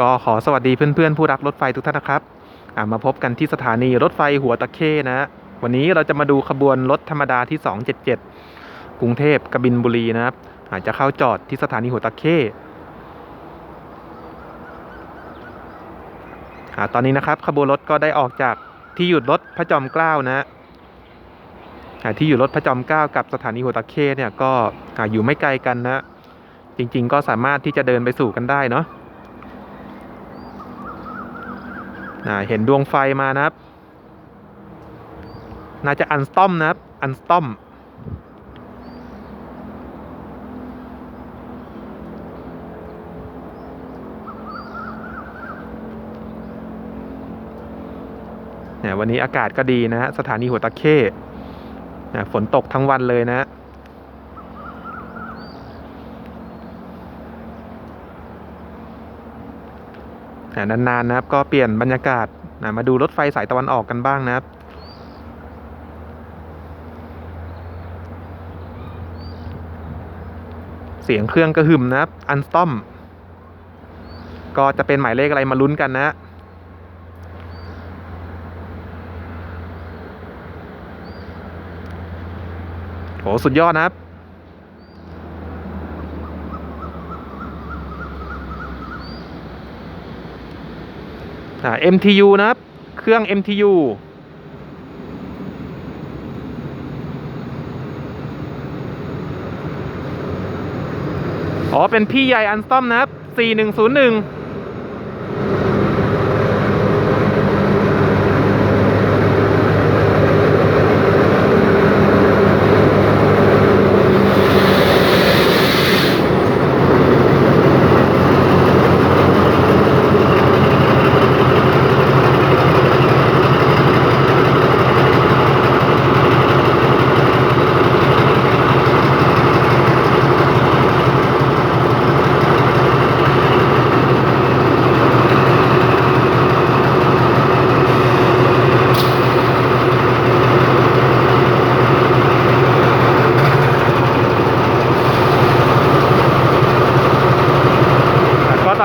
ก็ขอสวัสดีเพื่อนๆผู้รักรถไฟทุกท่านนะครับมาพบกันที่สถานีรถไฟหัวตะเข้นะ วันนี้เราจะมาดูขบวนรถธรรมดาที่ 277 กรุงเทพกบินบุรีนะครับอาจจะเข้าจอดที่สถานีหัวตะเข้ตอนนี้นะครับขบวนรถก็ได้ออกจากที่หยุดรถพระจอมเกล้านะที่หยุดรถพระจอมเกล้ากับสถานีหัวตะเข้เนี่ยก็อ่าอยู่ไม่ไกลกันนะ จริงๆ ก็สามารถที่จะเดินไปสู่กันได้เนาะ อ่า เห็นดวงไฟมานะครับ น่าจะอันสตอมนะครับ อันสตอมเนี่ยวันนี้อากาศก็ดีนะฮะ สถานีหัวตะเข้ฝนตกทั้งวันเลยนะอ่า นานๆนะครับ ก็เปลี่ยนบรรยากาศนะมาดูรถไฟสายตะวันออกกันบ้างนะครับเสียงเครื่องกระหึ่มนะครับ อันสตอม ก็จะเป็นหมายเลขอะไรมาลุ้นกันนะ โห สุดยอดนะครับ อ่า MTU นะครับ เครื่อง MTU อ๋อ เป็นพี่ใหญ่อันซ่อมนะครับ 4101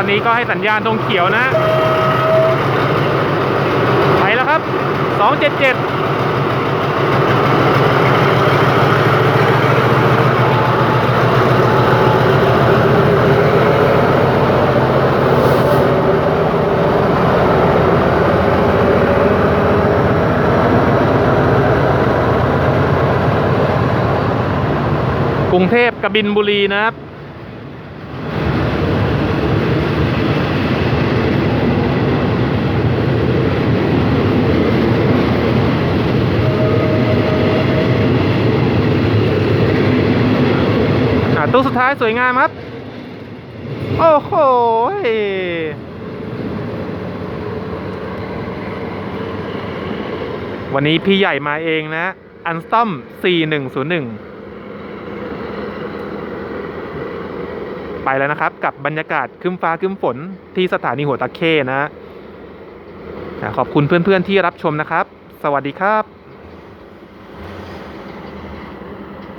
อนนี้ก็ให้สัญญาณตรงเขียวนะ ไปแล้วครับ 277กรุงเทพกบินบุรีนะครับ อะตู้สุด ท้ายสวยงามครับ โอ้โหวันนี้พี่ใหญ่มาเองนะ อันสตอม 4101 ไปแล้วนะครับ กับบรรยากาศคึ้มฟ้าคึ้มฝนที่สถานีหัวตะเข้นะ ขอบคุณเพื่อนๆที่รับชมนะครับ สวัสดีครับ